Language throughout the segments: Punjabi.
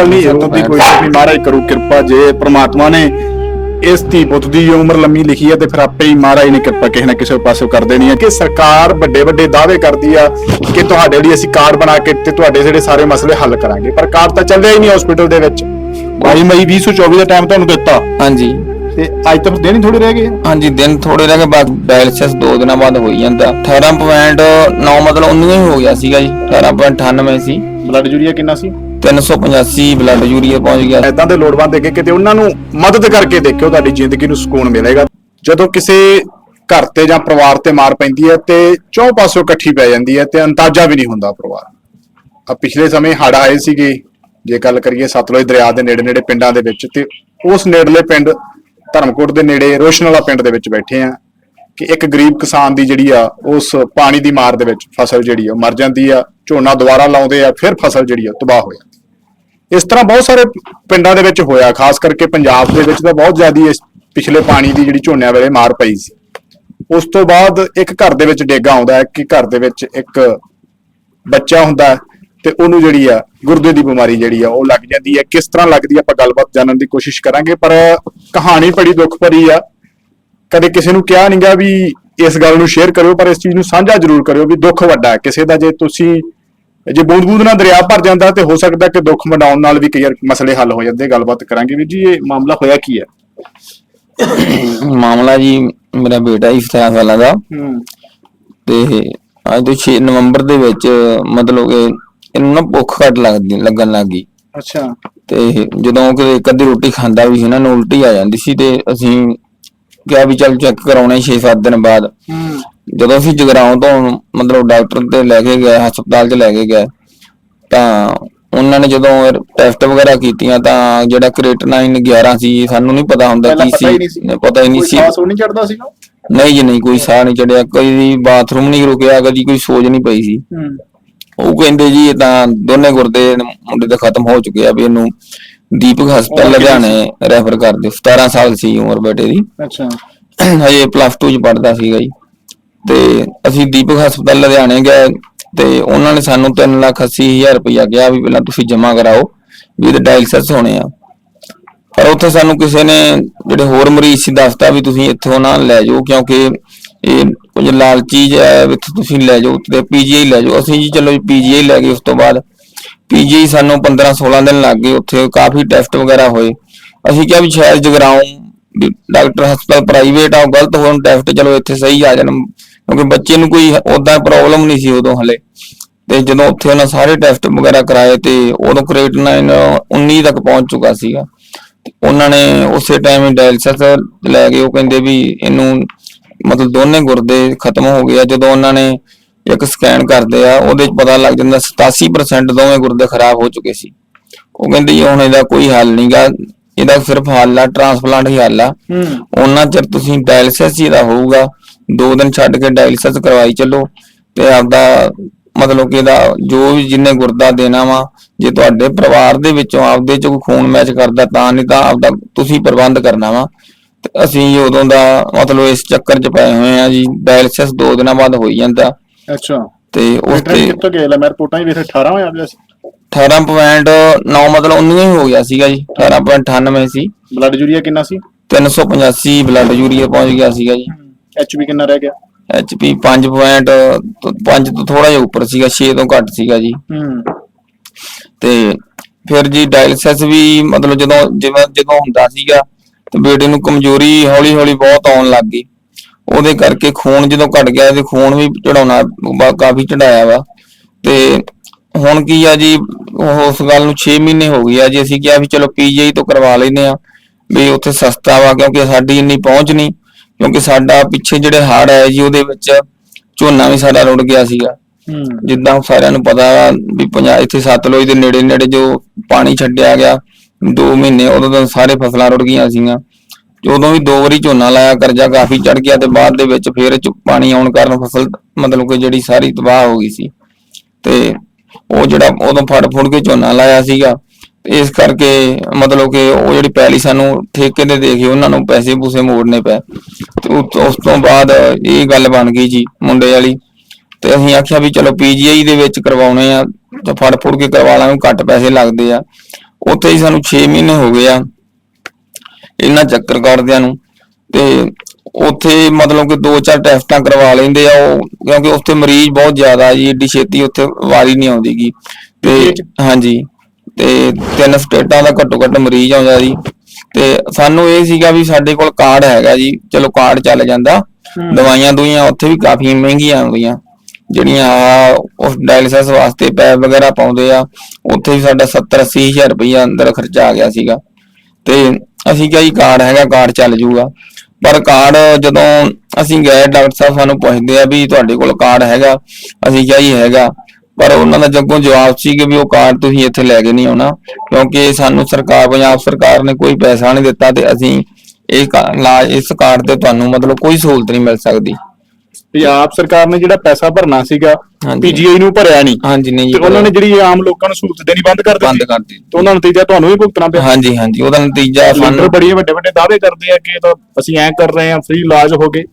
ਗੱਲ ਨਹੀਂ ਉਹਦੀ ਕੋਈ ਨਹੀਂ ਮਹਾਰਾਜ ਕਰੂ ਕਿਰਪਾ ਜੇ ਪ੍ਰਮਾਤਮਾ ਨੇ ਇਸ ਧੀ ਪੁੱਤ ਦੀ ਉਮਰ ਲੰਮੀ ਲਿਖੀ ਹੈ ਤੇ ਫਿਰ ਆਪੇ ਹੀ ਮਹਾਰਾਜ ਨੇ ਕਿਰਪਾ ਕਿਸੇ ਨਾ ਕਿਸੇ ਪਾਸੇ ਕਰ ਦੇਣੀ ਹੈ ਕਿ ਸਰਕਾਰ ਵੱਡੇ ਵੱਡੇ ਦਾਅਵੇ ਕਰਦੀ ਆ ਕਿ ਤੁਹਾਡੇ ਲਈ ਅਸੀਂ ਕਾਰਡ ਬਣਾ ਕੇ ਤੇ ਤੁਹਾਡੇ ਜਿਹੜੇ ਸਾਰੇ ਮਸਲੇ ਹੱਲ ਕਰਾਂਗੇ ਪਰ ਕਾਰਡ ਤਾਂ ਚੱਲਿਆ ਹੀ ਨਹੀਂ ਹਸਪੀਟਲ ਦੇ ਵਿੱਚ। 22 ਮਈ 2024 ਦਾ ਟਾਈਮ ਤੁਹਾਨੂੰ ਦਿੱਤਾ। ਹਾਂਜੀ। ਤੇ ਅੱਜ ਤੱਕ ਦਿਨ ਹੀ ਥੋੜੇ ਰਹਿ ਗਏ। ਹਾਂਜੀ ਦਿਨ ਥੋੜੇ ਰਹਿ ਗਏ ਬਾਅਦ ਡਾਇਲਿਸਿਸ 2 ਦਿਨਾਂ ਬਾਅਦ ਹੋਈ ਜਾਂਦਾ। 18.9 ਮਤਲਬ 19 ਹੀ ਹੋ ਗਿਆ ਸੀਗਾ ਜੀ 18.98 ਸੀ। ਬਲੱਡ ਯੂਰੀਆ ਕਿੰਨਾ ਸੀ? 385 ਬਲੱਡ ਯੂਰੀਆ ਪਹੁੰਚ ਗਿਆ। ਐਦਾਂ ਦੇ ਲੋੜਵੰਦ ਅੱਗੇ ਕਿਤੇ ਉਹਨਾਂ ਨੂੰ ਮਦਦ ਕਰਕੇ ਦੇਖਿਓ ਤੁਹਾਡੀ ਜ਼ਿੰਦਗੀ ਨੂੰ ਸਕੂਨ ਮਿਲੇਗਾ। ਜਦੋਂ ਕਿਸੇ ਘਰ ਤੇ ਜਾਂ ਪਰਿਵਾਰ ਤੇ ਮਾਰ ਪੈਂਦੀ ਹੈ ਤੇ ਚੌਂ ਪਾਸੋਂ ਇਕੱਠੀ ਪੈ ਜਾਂਦੀ ਹੈ ਤੇ ਅੰਦਾਜ਼ਾ ਵੀ ਨਹੀਂ ਹੁੰਦਾ ਪਰਿਵਾਰ ਆ ਪਿਛਲੇ ਸਮੇਂ ਹੜ ਆਏ ਸੀਗੇ। ਜੇ ਗੱਲ ਕਰੀਏ ਸਤਲੁਜ ਦਰਿਆ ਦੇ ਨੇੜੇ ਨੇੜੇ ਪਿੰਡਾਂ ਦੇ ਵਿੱਚ ਤੇ ਉਸ ਨੇੜਲੇ ਪਿੰਡ ਧਰਮਕੋਟ ਦੇ ਨੇੜੇ ਰੋਸ਼ਨ ਵਾਲਾ ਪਿੰਡ ਦੇ ਵਿੱਚ ਬੈਠੇ ਆ ਕਿ ਇੱਕ ਗਰੀਬ ਕਿਸਾਨ ਦੀ ਜਿਹੜੀ ਆ, ਉਸ ਪਾਣੀ ਦੀ ਮਾਰ ਦੇ ਵਿੱਚ ਫਸਲ ਜਿਹੜੀ ਆ ਉਹ ਮਰ ਜਾਂਦੀ ਆ, ਝੋਨਾ ਦੁਬਾਰਾ ਲਾਉਂਦੇ ਆ, ਫਿਰ ਫਸਲ ਜਿਹੜੀ ਆ ਤਬਾਹ ਹੋ ਜਾਂਦੀ ਇਸ ਤਰ੍ਹਾਂ ਬਹੁਤ ਸਾਰੇ ਪਿੰਡਾਂ ਦੇ ਵਿੱਚ ਹੋਇਆ, ਖਾਸ ਕਰਕੇ ਪੰਜਾਬ ਦੇ ਵਿੱਚ ਤਾਂ ਬਹੁਤ ਜ਼ਿਆਦੀ ਇਸ ਪਿਛਲੇ ਪਾਣੀ ਦੀ ਜਿਹੜੀ ਝੋਨਿਆਂ ਵੇਲੇ ਮਾਰ ਪਈ ਸੀ। ਉਸ ਤੋਂ ਬਾਅਦ ਇੱਕ ਘਰ ਦੇ ਵਿੱਚ ਡੇਗਾ ਆਉਂਦਾ ਹੈ ਕਿ ਘਰ ਦੇ ਵਿੱਚ ਇੱਕ ਬੱਚਾ ਹੁੰਦਾ ਤੇ ਉਹਨੂੰ ਜਿਹੜੀ ਆ, ਗੁਰਦੇ ਦੀ ਬਿਮਾਰੀ ਜਿਹੜੀ ਆ, ਉਹ ਲੱਗ ਜਾਂਦੀ ਹੈ। ਕਿਸ ਤਰ੍ਹਾਂ ਲੱਗਦੀ ਆ ਆਪਾਂ ਗੱਲਬਾਤ ਜਾਣਨ ਦੀ ਕੋਸ਼ਿਸ਼ ਕਰਾਂਗੇ, ਪਰ ਕਹਾਣੀ ਬੜੀ ਦੁੱਖ ਭਰੀ ਆ। ਕਦੇ ਕਿਸੇ ਨੂੰ ਕਿਹਾ ਨਹੀਂਗਾ ਵੀ ਇਸ ਗੱਲ ਨੂੰ ਸ਼ੇਅਰ ਕਰਿਓ, ਪਰ ਇਸ ਚੀਜ਼ ਨੂੰ ਸਾਂਝਾ ਜ਼ਰੂਰ ਕਰਿਓ ਵੀ ਦੁੱਖ ਵੱਡਾ ਹੈ। ਕਿਸੇ ਦਾ ਜੇ ਤੁਸੀਂ ਜੇ ਬੂੰਦ ਬੂੰਦ ਨਾਲ ਦਰਿਆ ਭਰ ਜਾਂਦਾ ਤੇ ਹੋ ਸਕਦਾ ਕਿ ਦੁੱਖ ਮਨਾਉਣ ਨਾਲ ਵੀ ਕਈ ਮਸਲੇ ਹੱਲ ਹੋ ਜਾਂਦੇ ਗੱਲਬਾਤ ਕਰਾਂਗੇ ਵੀ ਜੀ ਇਹ ਮਾਮਲਾ ਹੋਇਆ ਕੀ ਹੈ? ਮਾਮਲਾ ਜੀ ਮੇਰਾ ਬੇਟਾ ਹੀ 17 ਸਾਲਾਂ ਦਾ। ਹੂੰ। ਤੇ ਅੱਜ ਤੋਂ 6 ਨਵੰਬਰ ਦੇ ਵਿੱਚ ਮਤਲਬ ਕਿ ਇਹਨੂੰ ਨਾ ਭੁੱਖ ਘੱਟ ਲੱਗਦੀ ਲੱਗਣ ਲੱਗੀ ਅੱਛਾ। ਤੇ ਜਦੋਂ ਕਿ ਅੱਧੀ ਰੋਟੀ ਖਾਂਦਾ ਵੀ ਸੀ ਨਾ ਨੂੰ ਉਲਟੀ ਆ ਜਾਂਦੀ ਸੀ ਤੇ ਅਸੀਂ ਕਿਹਾ ਵੀ ਚੱਲ ਚੈੱਕ ਕਰਾਉਣੇ 6-7 ਦਿਨ ਬਾਅਦ। ਹੂੰ। ਜਦੋਂ ਅਸੀਂ ਜਗਰਾਉਂ ਤੋਂ ਮਤਲਬ ਡਾਕਟਰ ਤੇ ਲੈ ਕੇ ਗਏ ਹਸਪਤਾਲ 'ਚ ਲੈ ਕੇ ਗਏ ਤਾਂ ਉਹਨਾਂ ਨੇ ਜਦੋਂ ਟੈਸਟ ਵਗੈਰਾ ਕੀਤੀਆਂ ਤਾਂ ਜਿਹੜਾ ਕ੍ਰੀਟਨਾਈਨ 11 ਸੀ ਸਾਨੂੰ ਨਹੀਂ ਪਤਾ ਹੁੰਦਾ ਕੀ ਸੀ ਪਤਾ ਹੀ ਨਹੀਂ ਸੀ। ਸਾਹ ਨਹੀਂ ਚੜਦਾ ਸੀਗਾ? ਨਹੀਂ ਜੀ ਨਹੀਂ ਕੋਈ ਸਾਹ ਨਹੀਂ ਚੜਿਆ ਕੋਈ ਬਾਥਰੂਮ ਨਹੀਂ ਰੁਕਿਆ ਕਦੀ ਕੋਈ ਸੋਜ ਨਹੀਂ ਪਈ ਸੀ। ਉਹ ਕਹਿੰਦੇ ਜੀ ਇਹ ਤਾਂ ਦੋਨੇ ਗੁਰਦੇ ਮੁੰਡੇ ਦੇ ਖਤਮ ਹੋ ਚੁੱਕੇ ਆ ਵੀ ਇਹਨੂੰ ਦੀਪਕ ਹਸਪਤਾਲ ਲੁਧਿਆਣੇ ਰੈਫਰ ਕਰ ਦਿਓ 17 ਸਾਲ ਸੀ ਉਮਰ ਬੇਟੇ ਦੀ। ਅੱਛਾ। ਹਜੇ ਪਲੱਸ 2 ਚ ਪੜਦਾ ਸੀਗਾ ਜੀ। ਤੇ ਅਸੀਂ ਦੀਪਕ ਹਸਪਤਾਲ ਲੁਧਿਆਣੇ ਗਏ ਤੇ ਉਹਨਾਂ ਨੇ ਸਾਨੂੰ 3 ਲੱਖ 80 ਹਜ਼ਾਰ ਰੁਪਇਆ ਕਿਹਾ ਵੀ ਪਹਿਲਾਂ ਤੁਸੀਂ ਜਮ੍ਹਾਂ ਕਰਾਓ ਵੀ ਇਹਦੇ ਡਾਇਲਸਿਸ ਹੋਣੇ ਆ। ਪਰ ਉੱਥੇ ਸਾਨੂੰ ਕਿਸੇ ਨੇ ਜਿਹੜੇ ਹੋਰ ਮਰੀਜ਼ ਸੀ ਦੱਸਤਾ ਵੀ ਤੁਸੀਂ ਇੱਥੋਂ ਨਾ ਲੈ ਜਾਓ ਕਿਉਂਕਿ ਇਹ ਕੁਝ ਲਾਲਚੀ ਹੈ ਵੀ ਤੁਸੀਂ ਲੈ ਜਾਓ ਤੇ ਪੀਜੀਆਈ ਲੈ ਜਾਓ। ਅਸੀਂ ਜੀ ਚਲੋ ਪੀਜੀਆਈ ਲੈ ਗਏ ਉਸ ਤੋਂ ਬਾਅਦ। ਪੀਜੀਆਈ ਸਾਨੂੰ 15 16 ਦਿਨ ਲੱਗ ਗਏ ਉੱਥੇ ਕਾਫੀ ਟੈਸਟ ਵਗੈਰਾ ਹੋਏ। ਅਸੀਂ ਕਿਹਾ ਵੀ ਸ਼ਾਇਦ ਜਗਰਾਉਂ ਡਾਕਟਰ ਹਸਪਤਾਲ ਪ੍ਰਾਈਵੇਟ ਆ ਗਲਤ ਹੋਣ, ਟੈਸਟ ਚਲੋ ਇੱਥੇ ਸਹੀ ਆ ਜਾਣ। ਕਿਉਂਕਿ ਬੱਚੇ ਨੂੰ ਕੋਈ ਉਦਾਂ ਪ੍ਰੋਬਲਮ ਨਹੀਂ ਸੀ ਉਦੋਂ ਹਲੇ। ਤੇ ਜਦੋਂ ਉੱਥੇ ਉਹਨਾਂ ਸਾਰੇ ਟੈਸਟ ਵਗੈਰਾ ਕਰਾਏ ਤੇ ਉਦੋਂ ਕ੍ਰੀਏਟਿਨਾਈਨ 19 ਤੱਕ ਪਹੁੰਚ ਚੁੱਕਾ ਸੀਗਾ। ਉਹਨਾਂ ਨੇ ਉਸੇ ਟਾਈਮ ਹੀ ਡਾਇਲਸਿਸ ਲੈ ਗਏ ਉਹ ਕਹਿੰਦੇ ਵੀ ਇਹਨੂੰ ਮਤਲਬ ਦੋਨੇ ਗੁਰਦੇ ਖਤਮ ਹੋ ਗਏ ਆ। ਜਦੋਂ ਉਹਨਾਂ ਨੇ ਇੱਕ ਸਕੈਨ ਕਰਦੇ ਆ ਉਹਦੇ ਚ ਪਤਾ ਲੱਗ ਜਾਂਦਾ 87% ਦੋਵੇਂ ਗੁਰਦੇ ਖਰਾਬ ਹੋ ਚੁੱਕੇ ਸੀ। ਉਹ ਕਹਿੰਦੇ ਜੀ ਹੁਣ ਇਹਦਾ ਕੋਈ ਹੱਲ ਨਹੀਂਗਾ ਇਹਦਾ ਸਿਰਫ ਹੱਲ ਆ ਟ੍ਰਾਂਸਪਲਾਂਟ ਹੀ ਹੱਲ ਆ। ਉਹਨਾਂ ਚਿਰ ਤੁਸੀਂ ਡਾਇਲਿਸਿਸ ਹੀ ਦਾ ਹੋਊਗਾ। ਦੋ ਦਿਨ ਛੱਡ ਕੇ ਡਾਇਲਿਸਿਸ ਕਰਵਾਈ ਚੱਲੋ। ਤੇ ਆਪਦਾ ਮਤਲਬ ਕਿ ਇਹਦਾ ਜੋ ਵੀ ਜਿੰਨੇ ਗੁਰਦਾ ਦੇਣਾ ਵਾ ਜੇ ਤੁਹਾਡੇ ਪਰਿਵਾਰ ਦੇ ਵਿੱਚੋਂ ਆਪਦੇ ਚ ਕੋਈ ਖੂਨ ਮੈਚ ਕਰਦਾ ਤਾਂ ਨਹੀਂ ਤਾਂ ਆਪਦਾ ਤੁਸੀਂ ਪ੍ਰਬੰਧ ਕਰਨਾ ਵਾ। ਤੇ ਅਸੀਂ ਉਦੋਂ ਦਾ ਮਤਲਬ ਇਸ ਚੱਕਰ 'ਚ ਪਏ ਹੋਏ ਆ ਜੀ ਡਾਇਲਿਸਿਸ ਦੋ ਦਿਨਾਂ ਬਾਅਦ ਹੋਈ ਜਾਂਦਾ। ਅੱਛਾ। ਤੇ ਉਸ ਤੇ ਕਿੱਥੋਂ ਗਏ? ਲੈ ਮੈਂ ਰਿਪੋਰਟਾਂ ਹੀ ਵੇਖ 18 ਹੋਇਆ ਪਿਆ ਸੀ। 18.9 ਮਤਲਬ 19 ਹੀ ਹੋ ਗਿਆ ਸੀਗਾ ਜੀ 18.98 ਸੀ। ਬਲੱਡ ਯੂਰੀਆ ਕਿੰਨਾ ਸੀ? 385 ਬਲੱਡ ਯੂਰੀਆ ਪਹੁੰਚ ਗਿਆ ਸੀਗਾ ਜੀ। ਐਚਪੀ ਕਿੰਨਾ ਰਹਿ ਗਿਆ? ਐਚਪੀ 5 ਪੁਆਇੰਟ 5 ਤੋਂ ਥੋੜਾ ਜਿਹਾ ਉੱਪਰ ਸੀਗਾ 6 ਤੋਂ ਘੱਟ ਸੀਗਾ ਜੀ। ਹੂੰ। ਤੇ ਫਿਰ ਜੀ ਡਾਇਲਿਸਿਸ ਵੀ ਮਤਲਬ ਜਦੋਂ ਜਿਵੇਂ ਜਦੋਂ ਹੁੰਦਾ ਸੀਗਾ ਤੇ ਬੇਟੇ ਨੂੰ ਕਮਜ਼ੋਰੀ ਹੌਲੀ ਹੌਲੀ ਬਹੁਤ ਆਉਣ ਲੱਗ ਗਈ। ਉਹਦੇ ਕਰਕੇ ਖੂਨ ਜਦੋਂ ਘਟ ਗਿਆ ਤੇ ਖੂਨ ਵੀ ਚੜਾਉਣਾ ਕਾਫੀ ਚੜਾਇਆ ਵਾ। ਤੇ ਹੁਣ ਕੀ ਆ ਜੀ ਉਸ ਗੱਲ ਨੂੰ 6 ਮਹੀਨੇ ਹੋ ਗਏ ਆ ਜੀ। ਅਸੀਂ ਕਿਹਾ ਵੀ ਚਲੋ ਪੀਜੀਆਈ ਤੋਂ ਕਰਵਾ ਲੈਨੇ ਆ ਵੀ ਉੱਥੇ ਸਸਤਾ ਵਾ ਕਿਉਂਕਿ ਸਾਡੀ ਇੰਨੀ ਪਹੁੰਚ ਨਹੀਂ। ਕਿਉਂਕਿ ਸਾਡਾ ਪਿੱਛੇ ਜਿਹੜੇ ਹੜ੍ਹ ਆਏ ਜੀ ਉਹਦੇ ਵਿੱਚ ਝੋਨਾ ਵੀ ਸਾਡਾ ਰੁੜ ਗਿਆ ਸੀਗਾ। ਜਿੱਦਾਂ ਸਾਰਿਆਂ ਨੂੰ ਪਤਾ ਵਾ ਪੰਜਾਬ ਇੱਥੇ ਸਤਲੁਜ ਦੇ ਨੇੜੇ ਨੇੜੇ ਜੋ ਪਾਣੀ ਛੱਡਿਆ ਗਿਆ 2 ਮਹੀਨੇ ਉਦੋਂ ਤਾਂ ਸਾਰੇ ਫਸਲਾਂ ਰੁੜ ਗਈਆਂ ਸੀਗੀਆਂ। ਉਦੋਂ ਵੀ ਦੋ ਵਾਰੀ ਝੋਨਾ ਲਾਇਆ ਕਰਜ਼ਾ ਕਾਫੀ ਚੜ ਗਿਆ ਤੇ ਬਾਅਦ ਦੇ ਵਿੱਚ ਫੇਰ ਚ ਪਾਣੀ ਆਉਣ ਕਾਰਨ ਫਸਲ ਮਤਲਬ ਕਿ ਜਿਹੜੀ ਸਾਰੀ ਤਬਾਹ ਹੋ ਗਈ ਸੀ। ਤੇ ਉਹ ਜਿਹੜਾ ਉਦੋਂ ਫੜ ਫੁੜ ਕੇ ਝੋਨਾ ਲਾਇਆ ਸੀਗਾ ਇਸ ਕਰਕੇ ਮਤਲਬ ਕਿ ਉਹ ਜਿਹੜੀ ਪੈਲੀ ਸਾਨੂੰ ਠੇਕੇ ਤੇ ਦੇ ਕੇ ਉਹਨਾਂ ਨੂੰ ਪੈਸੇ ਪੂਸੇ ਮੋੜਨੇ ਪਏ। ਤੇ ਉਸ ਉਸ ਤੋਂ ਬਾਅਦ ਇਹ ਗੱਲ ਬਣ ਗਈ ਜੀ ਮੁੰਡੇ ਵਾਲੀ। ਤੇ ਅਸੀਂ ਆਖਿਆ ਵੀ ਚਲੋ ਪੀਜੀਆਈ ਦੇ ਵਿੱਚ ਕਰਵਾਉਣੇ ਆ ਤਾਂ ਫੜ ਫੁੜ ਕੇ ਕਰਵਾ ਲਾਂਗੇ ਘੱਟ ਪੈਸੇ ਲੱਗਦੇ ਆ। ਉੱਥੇ ਹੀ ਸਾਨੂੰ 6 ਮਹੀਨੇ ਹੋ ਗਏ ਆ ਇਹਨਾਂ ਚੱਕਰ ਕੱਢਦਿਆਂ ਨੂੰ। ਤੇ ਉੱਥੇ ਮਤਲਬ ਕਿ ਦੋ ਚਾਰ ਟੈਸਟਾਂ ਕਰਵਾ ਲੈਂਦੇ ਆ ਉਹ ਕਿਉਂਕਿ ਉੱਥੇ ਮਰੀਜ਼ ਬਹੁਤ ਜ਼ਿਆਦਾ ਜੀ ਏਡੀ ਛੇਤੀ ਉੱਥੇ ਵਾਰੀ ਨਹੀਂ ਆਉਂਦੀਗੀ। ਤੇ ਹਾਂਜੀ। ਤੇ ਤਿੰਨ ਸਟੇਟਾਂ ਦਾ ਘੱਟੋ ਘੱਟ ਮਰੀਜ਼ ਆਉਂਦਾ ਜੀ। ਤੇ ਸਾਨੂੰ ਇਹ ਸੀਗਾ ਵੀ ਸਾਡੇ ਕੋਲ ਕਾਰਡ ਹੈਗਾ ਜੀ। ਚਲੋ ਕਾਰਡ ਚੱਲ ਜਾਂਦਾ। ਦਵਾਈਆਂ ਦੁਈਆਂ ਉੱਥੇ ਵੀ ਕਾਫੀ ਮਹਿੰਗੀਆਂ ਆਉਂਦੀਆਂ ਜਿਹੜੀਆਂ ਉਸ ਡਾਇਲਿਸਿਸ ਵਾਸਤੇ ਪੈਪ ਵਗੈਰਾ ਪਾਉਂਦੇ ਆ ਉੱਥੇ ਵੀ ਸਾਡਾ 70 80 ਹਜ਼ਾਰ ਰੁਪਈਆ ਅੰਦਰ ਖਰਚਾ ਆ ਗਿਆ ਸੀਗਾ। ਤੇ ਅਸੀਂ ਕਿਹਾ ਜੀ ਕਾਰਡ ਹੈਗਾ ਕਾਰਡ ਚੱਲ ਜਾਊਗਾ ਪਰ ਕਾਰਡ ਜਦੋਂ ਅਸੀਂ ਗਏ ਡਾਕਟਰ ਸਾਹਿਬ ਸਾਨੂੰ ਪੁੱਛਦੇ ਆ ਵੀ ਤੁਹਾਡੇ ਕੋਲ ਕਾਰਡ ਹੈਗਾ? ਅਸੀਂ ਕਿਹਾ ਜੀ ਹੈਗਾ। ਪਰ ਉਹਨਾਂ ਦਾ ਜੱਗੋਂ ਜਵਾਬ ਸੀ ਕਿ ਵੀ ਉਹ ਕਾਰਡ ਤੁਸੀਂ ਇੱਥੇ ਲੈ ਕੇ ਨਹੀਂ ਆਉਣਾ ਕਿਉਂਕਿ ਸਾਨੂੰ ਸਰਕਾਰ ਪੰਜਾਬ ਸਰਕਾਰ ਨੇ ਕੋਈ ਪੈਸਾ ਨਹੀਂ ਦਿੱਤਾ ਤੇ ਅਸੀਂ ਇਹ ਇਲਾਜ ਇਸ ਕਾਰਡ ਤੇ ਤੁਹਾਨੂੰ ਮਤਲਬ ਕੋਈ ਸਹੂਲਤ ਨਹੀਂ ਮਿਲ ਸਕਦੀ। ਪੰਜਾਬ ਸਰਕਾਰ ਨੇ ਜਿਹੜਾ ਪੈਸਾ ਭਰਨਾ ਸੀਗਾ। ਪੀਜੀਆਈ ਨੂੰ ਭਰਿਆ ਨਹੀਂ। ਹਾਂਜੀ ਨਹੀਂ ਤੇ ਉਹਨਾਂ ਨੇ ਜਿਹੜੀ ਆਮ ਲੋਕਾਂ ਨੂੰ ਸਹੂਲਤ ਦੇਣੀ ਬੰਦ ਕਰ ਬੰਦ ਦਿੱਤੀ ਕਰ ਦਿੱਤੀ। ਤੇ ਉਹਨਾਂ ਨੂੰ ਨਤੀਜਾ ਤੁਹਾਨੂੰ ਵੀ ਭੁਗਤਣਾ ਪਿਆ। ਹਾਂਜੀ ਹਾਂਜੀ ਉਹਦਾ ਨਤੀਜਾ ਸਾਨੂੰ ਬੜੀ ਵੱਡੇ ਵੱਡੇ ਦਾਅਵੇ ਕਰਦੇ ਆ ਕਿ ਤਾਂ ਅਸੀਂ ਐਂ ਕਰ ਰਹੇ ਹਾਂ ਫ੍ਰੀ ਇਲਾਜ ਹੋ ਗਏ।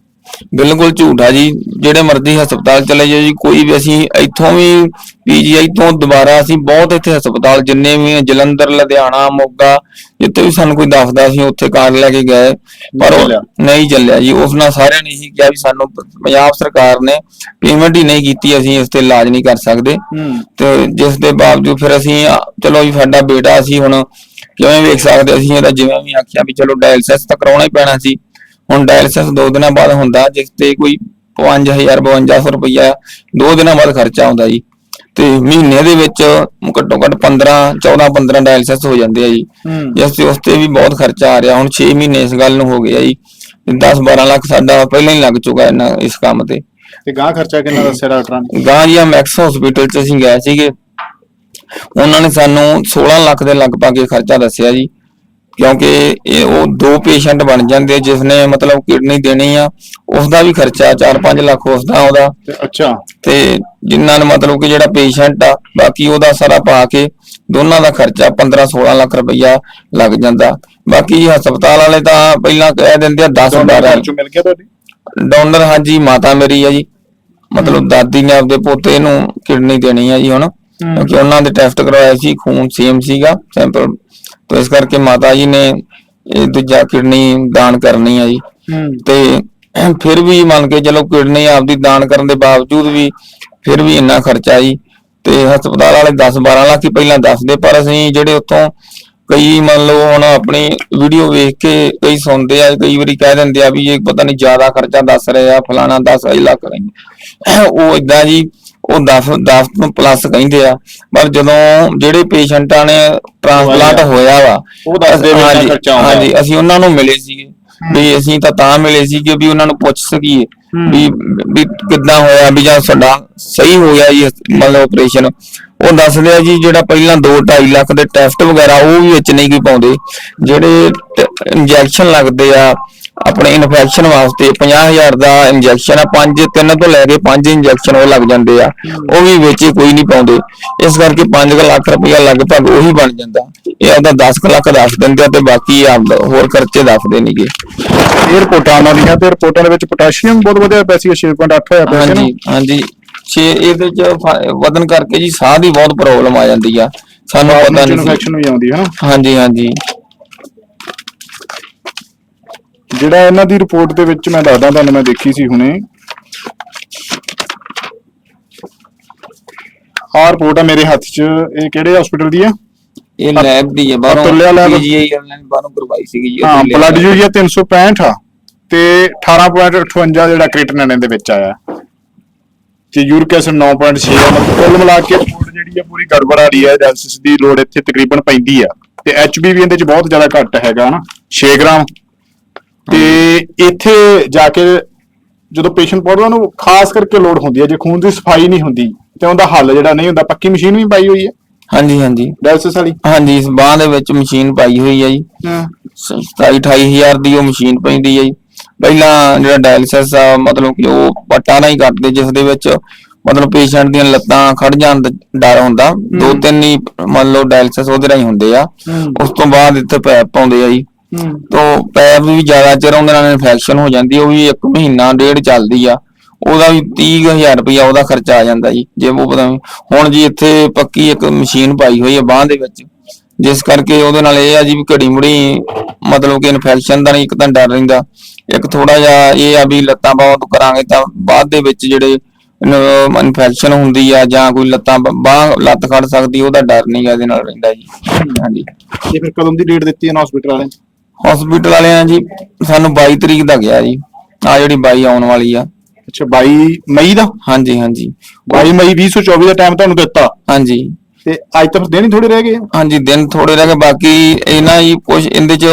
ਬਿਲਕੁਲ ਝੂਠ ਆ ਜੀ। ਜਿਹੜੇ ਮਰਜ਼ੀ ਹਸਪਤਾਲ ਚਲੇ ਜਾਓ ਜੀ। ਕੋਈ ਵੀ ਅਸੀਂ ਇੱਥੋਂ ਵੀ ਪੀਜੀਆਈ ਤੋਂ ਦੁਬਾਰਾ ਅਸੀਂ ਬਹੁਤ ਇੱਥੇ ਹਸਪਤਾਲ ਜਿੰਨੇ ਵੀ ਜਲੰਧਰ ਲੁਧਿਆਣਾ ਮੋਗਾ ਜਿੱਥੇ ਵੀ ਸਾਨੂੰ ਕੋਈ ਦੱਸਦਾ ਸੀ ਉੱਥੇ ਕਾਰ ਲੈ ਕੇ ਗਏ। ਪਰ ਉਹ। ਨਹੀਂ ਚੱਲਿਆ ਜੀ। ਉਸ ਨਾਲ ਸਾਰਿਆਂ ਨੇ ਇਹੀ ਕਿਹਾ ਵੀ ਸਾਨੂੰ ਪੰਜਾਬ ਸਰਕਾਰ ਨੇ ਪੇਮੈਂਟ ਹੀ ਨਹੀਂ ਕੀਤੀ ਅਸੀਂ ਇਸ ਤੇ ਇਲਾਜ ਨਹੀਂ ਕਰ ਸਕਦੇ। ਤੇ ਜਿਸ ਦੇ ਬਾਵਜੂਦ ਫਿਰ ਅਸੀਂ ਚਲੋ ਜੀ ਸਾਡਾ ਬੇਟਾ ਅਸੀਂ ਹੁਣ ਕਿਵੇਂ ਵੇਖ ਸਕਦੇ? ਅਸੀਂ ਇਹਦਾ ਜਿਵੇਂ ਵੀ ਆਖਿਆ ਵੀ ਚਲੋ ਡਾਇਲਸਿਸ ਤਾਂ ਕਰਾਉਣਾ ਹੀ ਪੈਣਾ ਸੀ। ਹੁਣ ਡਾਇਲਸਿਸ ਦੋ ਦਿਨਾਂ ਬਾਅਦ ਹੁੰਦਾ ਜਿਸ ਤੇ ਕੋਈ 5000 5200 ਰੁਪਈਆ ਦੋ ਦਿਨਾਂ ਬਾਅਦ ਖਰਚਾ ਆਉਂਦਾ ਜੀ। ਤੇ ਮਹੀਨੇ ਦੇ ਵਿੱਚ ਘੱਟੋ ਘੱਟ 15 14 15 ਡਾਇਲਸਿਸ ਹੋ ਜਾਂਦੇ ਆ ਜੀ। ਜਿਸ ਤੇ ਉਸ ਤੇ ਵੀ ਬਹੁਤ ਖਰਚਾ ਆ ਰਿਹਾ ਹੁਣ 6 ਮਹੀਨੇ ਇਸ ਗੱਲ ਨੂੰ ਹੋ ਗਿਆ ਜੀ। 10 12 ਲੱਖ ਸਾਡਾ ਪਹਿਲਾਂ ਹੀ ਲੱਗ ਚੁੱਕਾ ਇਹਨਾਂ ਇਸ ਕੰਮ ਤੇ। ਤੇ ਗਾਂ ਖਰਚਾ ਕਿੰਨਾ ਦੱਸਿਆ ਡਾਕਟਰਾਂ ਨੇ? ਗਾਂ ਜੀ ਮੈਕਸ ਹਸਪੀਟਲ ਚ ਅਸੀਂ ਗਏ ਸੀਗੇ। ਉਹਨਾਂ ਨੇ ਸਾਨੂੰ 16 ਲੱਖ ਦੇ ਲਗਭਗ ਖਰਚਾ ਦੱਸਿਆ ਜੀ। ਕਿਉਂਕਿ ਇਹ ਉਹ ਦੋ ਪੇਸ਼ੈਂਟ ਬਣ ਜਾਂਦੇ ਜਿਸ ਨੇ ਮਤਲਬ ਕਿਡਨੀ ਦੇਣੀ ਆ ਉਸ ਦਾ ਵੀ ਖਰਚਾ 4-5 ਲੱਖ ਉਸ ਦਾ ਉਹਦਾ ਅੱਛਾ। ਤੇ ਜਿਨ੍ਹਾਂ ਨੇ ਮਤਲਬ ਕਿ ਜਿਹੜਾ ਪੇਸ਼ੈਂਟ ਆ ਬਾਕੀ ਉਹਦਾ ਸਾਰਾ ਪਾ ਕੇ ਦੋਨਾਂ ਦਾ ਖਰਚਾ 15-16 ਲੱਖ ਰੁਪਈਆ ਲੱਗ ਜਾਂਦਾ। ਬਾਕੀ ਹਸਪਤਾਲ ਵਾਲੇ ਤਾਂ ਪਹਿਲਾਂ ਕਹਿ ਦਿੰਦੇ ਆ 10 ਤੁਹਾਨੂੰ 12 ਖਰਚੋਂ ਮਿਲ ਗਿਆ ਤੁਹਾਡੀ? ਡੋਨਰ ਹਾਂਜੀ ਮਾਤਾ ਮੇਰੀ ਆ ਜੀ। ਮਤਲਬ ਦਾਦੀ ਨੇ ਆਪਦੇ ਪੋਤੇ ਨੂੰ ਕਿਡਨੀ ਦੇਣੀ ਆ ਜੀ ਹੁਣ। ਕਿਉਂਕਿ ਉਹਨਾਂ ਦੇ ਟੈਸਟ ਕਰਵਾਏ ਸੀ ਖੂਨ ਸੇਮ ਸੀਗਾ ਸੈਂਪਲ ਤੋਂ ਇਸ ਕਰਕੇ ਮਾਤਾ ਜੀ ਨੇ ਇਹ ਦੂਜਾ ਕਿਡਨੀ ਦਾਨ ਕਰਨੀ ਆ ਜੀ। ਹੂੰ ਤੇ ਫਿਰ ਵੀ ਮੰਨ ਕੇ ਚਲੋ ਕਿਡਨੀ ਆਪਦੀ ਦਾਨ ਕਰਨ ਦੇ ਬਾਵਜੂਦ ਵੀ ਫਿਰ ਵੀ ਇੰਨਾ ਖਰਚਾ ਜੀ। ਤੇ ਹਸਪਤਾਲ ਵਾਲੇ 10 12 ਲੱਖ ਹੀ ਪਹਿਲਾਂ ਦੱਸਦੇ ਪਰ ਅਸੀਂ ਜਿਹੜੇ ਉੱਥੋਂ ਕਈ ਮੰਨ ਲਓ ਹੁਣ ਆਪਣੀ ਵੀਡੀਓ ਵੇਖ ਕੇ ਕਈ ਸੁਣਦੇ ਆ ਕਈ ਵਾਰੀ ਕਹਿ ਦਿੰਦੇ ਆ ਵੀ ਇਹ ਪਤਾ ਨਹੀਂ ਜ਼ਿਆਦਾ ਖਰਚਾ ਦੱਸ ਰਹੇ ਆ ਫਲਾਣਾ 10 ਲੱਖ ਕਹਿੰਦੇ ਉਹ ਇਦਾਂ ਜੀ ਉਹ 10 10 ਤੋਂ ਪਲੱਸ ਕਹਿੰਦੇ ਆ। ਪਰ ਜਦੋਂ ਜਿਹੜੇ ਪੇਸ਼ੈਂਟਾਂ ਨੇ ਟ੍ਰਾਂਸਪਲਾਂਟ ਹੋਇਆ। ਵਾ ਉਹ ਦੱਸਦੇ ਵੀ ਇੰਨਾ ਹਾਂਜੀ, ਖਰਚਾ ਆਉਂਦਾ। ਹਾਂਜੀ ਅਸੀਂ ਉਹਨਾਂ ਨੂੰ ਮਿਲੇ ਸੀਗੇ। ਵੀ ਅਸੀਂ ਤਾਂ ਤਾਂ ਮਿਲੇ ਸੀਗੇ ਵੀ ਉਹਨਾਂ ਨੂੰ ਪੁੱਛ ਸਕੀਏ। ਵੀ ਵੀ ਕਿੱਦਾਂ ਹੋਇਆ ਵੀ ਜਾਂ ਸਾਡਾ ਸਹੀ ਹੋ ਗਿਆ ਜੀ ਮਤਲਬ ਆਪਰੇਸ਼ਨ ਉਹ ਦੱਸਦੇ ਆ ਜੀ ਜਿਹੜਾ ਪਹਿਲਾਂ 2.5 ਲੱਖ ਦੇ ਟੈਸਟ ਵਗੈਰਾ ਉਹ ਵੀ ਵਿੱਚ ਨਹੀਂ ਕੀ ਪਾਉਂਦੇ। ਜਿਹੜੇ ਇੰਜੈਕਸ਼ਨ ਲੱਗਦੇ ਆ ਆਪਣੇ ਇਨਫੈਕਸ਼ਨ ਵਾਸਤੇ 50000 ਦਾ ਇੰਜੈਕਸ਼ਨ ਆ 5 3 ਤੋਂ ਲੈ ਕੇ 5 ਇੰਜੈਕਸ਼ਨ ਉਹ ਲੱਗ ਜਾਂਦੇ ਆ। ਉਹ ਵੀ ਵਿੱਚ ਹੀ ਕੋਈ ਨਹੀਂ ਪਾਉਂਦੇ। ਇਸ ਕਰਕੇ 5 ਲੱਖ ਰੁਪਇਆ ਲਗਭਗ ਉਹੀ ਬਣ ਜਾਂਦਾ। ਇਹ ਆਪਦਾ 10 ਕੁ ਲੱਖ ਦੱਸ ਦਿੰਦੇ ਆ ਤੇ ਬਾਕੀ ਆਪਦਾ ਹੋਰ ਖਰਚੇ ਦੱਸਦੇ ਨਹੀਂਗੇ ਇਹ ਰਿਪੋਰਟਾਂ ਆਉਣਾ ਦੀਆਂ ਤੇ ਰਿਪੋਰਟਾਂ ਦੇ ਵਿੱਚ ਪੋਟਾਸ਼ੀਅਮ ਬਹੁਤ ਵਧਿਆ ਪਿਆ ਸੀ 6.8 ਹੋਇਆ ਪਿਆ ਹਾਂਜੀ ਹਾਂਜੀ। ਛੇ ਇਹਦੇ ਚ ਵਧਣ ਕਰਕੇ ਜੀ ਸਾਹ ਦੀ ਬਹੁਤ ਪ੍ਰੋਬਲਮ ਆ ਜਾਂਦੀ ਆ। ਸਾਨੂੰ ਪਤਾ ਨਹੀਂ ਇਨਫੈਕਸ਼ਨ ਵੀ ਆਉਂਦੀ ਹੈ ਨਾ। ਹਾਂਜੀ ਹਾਂਜੀ। ਜਿਹੜਾ ਇਹਨਾਂ ਦੀ ਰਿਪੋਰਟ ਦੇ ਵਿੱਚ ਮੈਂ ਦੱਸਦਾ ਤੁਹਾਨੂੰ ਮੈਂ ਦੇਖੀ ਸੀ ਹੁਣੇ। ਆਹ ਰਿਪੋਰਟ ਆ ਮੇਰੇ ਹੱਥ 'ਚ। ਇਹ ਕਿਹੜੇ ਹਸਪੀਟਲ ਦੀ ਆ? ਇਹ ਲੈਬ ਦੀ ਹੈ ਬਾਹਰੋਂ ਤੁਲਿਆ lab? ਪੀਜੀਆਈ ਵਾਲਿਆਂ ਨੇ ਬਾਹਰੋਂ ਕਰਵਾਈ ਸੀਗੀ ਜੀ ਹਾਂ ਬਲੱਡ। ਯੂਰੀਆ 365 ਆ ਤੇ 18.58 ਜਿਹੜਾ ਕ੍ਰੀਟਿਨਿਨ ਦੇ ਵਿੱਚ ਆਇਆ ਤੇ ਯੂਰਿਕ ਐਸਿਡ 9.6 ਆ। ਮਤਲਬ ਕੁੱਲ ਮਿਲਾ ਕੇ ਰਿਪੋਰਟ ਜਿਹੜੀ ਆ ਪੂਰੀ ਗੜਬੜ ਆ ਰਹੀ ਹੈ ਡਾਇਲਿਸਿਸ ਦੀ ਲੋੜ ਇੱਥੇ ਤਕਰੀਬਨ ਪੈਂਦੀ ਆ। ਤੇ ਐਚਬੀ ਵੀ ਇਹਦੇ ਚ ਬਹੁਤ ਜ਼ਿਆਦਾ ਘੱਟ ਹੈਗਾ ਨਾ 6 ਗ੍ਰਾਮ। ਤੇ ਇੱਥੇ ਜਾ ਕੇ ਜਦੋਂ ਪੇਸ਼ੈਂਟ ਪਹੁੰਚਦਾ ਉਹਨੂੰ ਖਾਸ ਕਰਕੇ ਲੋੜ ਹੁੰਦੀ ਹੈ ਜੇ ਖੂਨ ਦੀ ਸਫ਼ਾਈ ਨਹੀਂ ਹੁੰਦੀ ਤੇ ਉਹਦਾ ਹੱਲ ਜਿਹੜਾ ਨਹੀਂ ਹੁੰਦਾ ਪੱਕੀ ਮਸ਼ੀਨ ਵੀ ਪਾਈ ਹੋਈ ਹੈ? ਹਾਂਜੀ ਹਾਂਜੀ। ਡਾਇਲਿਸਿਸ ਵਾਲੀ? ਹਾਂਜੀ ਇਸ ਬਾਹ ਦੇ ਵਿੱਚ ਮਸ਼ੀਨ ਪਾਈ ਹੋਈ ਹੈ ਜੀ। ਹਾਂ। 27 28000 ਦੀ ਉਹ ਮਸ਼ੀਨ ਪੈਂਦੀ ਹੈ ਜੀ। ਪਹਿਲਾਂ ਜਿਹੜਾ ਡਾਇਲਿਸਿਸ ਆ ਮਤਲਬ ਕਿ ਉਹ ਪੱਟਾ ਨਾਲ ਹੀ ਕਰਦੇ ਜਿਸ ਦੇ ਵਿੱਚ ਮਤਲਬ ਪੇਸ਼ੈਂਟ ਦੀਆਂ ਲੱਤਾਂ ਖੜ ਜਾਣ ਦਾ ਡਰ ਹੁੰਦਾ। ਦੋ ਤਿੰਨ ਹੀ ਮੰਨ ਲਓ ਡਾਇਲਿਸਿਸ ਉਹਦੇ ਰਾਹੀਂ ਹੁੰਦੇ ਆ। ਉਸ ਤੋਂ ਬਾਅਦ ਇੱਥੇ ਪੈਪ ਪਾਉਂਦੇ ਆ ਜੀ। ਤੋਂ ਪੈਪ ਵੀ ਜ਼ਿਆਦਾ ਚਿਰ ਉਹਦੇ ਨਾਲ ਇਨਫੈਕਸ਼ਨ ਹੋ ਜਾਂਦੀ, ਉਹ ਵੀ ਇੱਕ ਮਹੀਨਾ, ਡੇਢ ਚੱਲਦੀ ਆ। ਉਹਦਾ ਵੀ 30000 ਰੁਪਇਆ ਉਹਦਾ ਖਰਚਾ ਆ ਜਾਂਦਾ ਜੀ, ਜੇ ਉਹ ਪਤਾ ਹੁਣ ਜੀ ਇੱਥੇ ਪੱਕੀ ਇੱਕ ਮਸ਼ੀਨ ਪਾਈ ਹੋਈ ਹੈ ਬਾਹ ਦੇ ਵਿੱਚ। ਜਿਸ ਕਰਕੇ ਉਹਦੇ ਨਾਲ ਇਹ ਆ ਜੀ ਵੀ ਘੜੀ ਮੁੜੀ ਮਤਲਬ ਕਿ ਇਨਫੈਕਸ਼ਨ ਦਾ ਇੱਕ ਤਾਂ ਡਰ ਰਹਿੰਦਾ। ਇੱਕ ਥੋੜਾ ਜਿਹਾ ਇਹ ਆ ਵੀ ਲੱਤਾਂ ਬਹੁਤ ਕਰਾਂਗੇ ਤਾਂ ਬਾਅਦ ਦੇ ਵਿੱਚ ਜਿਹੜੇ ਇਨਫੈਕਸ਼ਨ ਹੁੰਦੀ ਆ ਜਾਂ ਕੋਈ ਲੱਤਾਂ ਬਾਹ ਲੱਤ ਖੜ ਸਕਦੀ, ਉਹਦਾ ਡਰ ਨਹੀਂ ਇਹਦੇ ਨਾਲ ਰਹਿੰਦਾ ਜੀ। ਹਾਂਜੀ। ਇਹ ਫਿਰ ਕਦੋਂ ਦੀ ਡੇਟ ਦਿੱਤੀ ਹੈ ਹਸਪੀਟਲ ਵਾਲਿਆਂ ਹਸਪੀਟਲ ਵਾਲਿਆਂ ਜੀ ਸਾਨੂੰ 22 ਤਰੀਕ ਦਾ ਗਿਆ ਜੀ। ਆ ਜਿਹੜੀ 22 ਆਉਣ ਵਾਲੀ ਆ। ਅੱਛਾ 22 ਮਈ ਦਾ? ਹਾਂਜੀ ਹਾਂਜੀ। 22 ਮਈ 2024 ਦਾ ਟਾਈਮ ਤੁਹਾਨੂੰ ਦਿੱਤਾ। ਹਾਂਜੀ। ਤੇ ਅੱਜ ਤੱਕ ਦਿਨ ਹੀ ਥੋੜੇ ਰਹਿ ਗਏ ਆ। ਹਾਂਜੀ ਦਿਨ ਥੋੜੇ ਰਹਿ ਗਏ ਬਾਕੀ ਇਹਨਾਂ ਹੀ ਕੁਝ ਇਹਦੇ ਚ